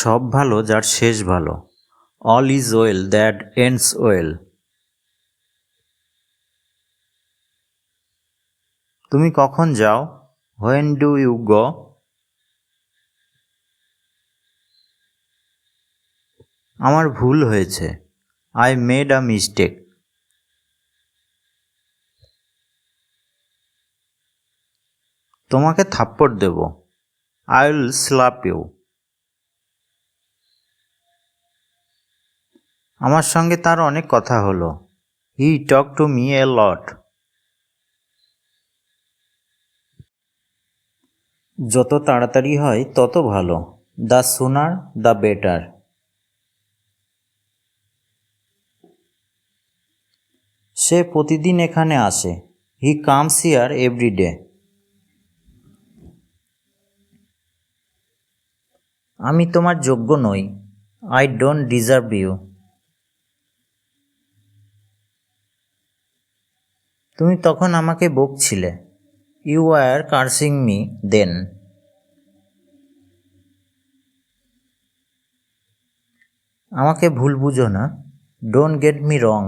সব ভালো, যার শেষ ভালো। All is well that ends well তুমি কখন যাও? হোয়েন ডু ইউ গো আমার ভুল হয়েছে। আই মেড আ মিস্টেক তোমাকে থাপ্পড় দেব। আই উইল স্লাপ ইউ আমার সঙ্গে তার অনেক কথা হলো। He talk to me a lot যত তাড়াতাড়ি হয়, তত ভালো। দ্য সুনার দ্য বেটার সে প্রতিদিন এখানে আসে। He comes here every day আমি তোমার যোগ্য নই। আই ডোন্ট ডিজার্ভ ইউ তুমি তখন আমাকে বকছিলে। You are cursing me then আমাকে ভুল বুঝো না। Don't get me wrong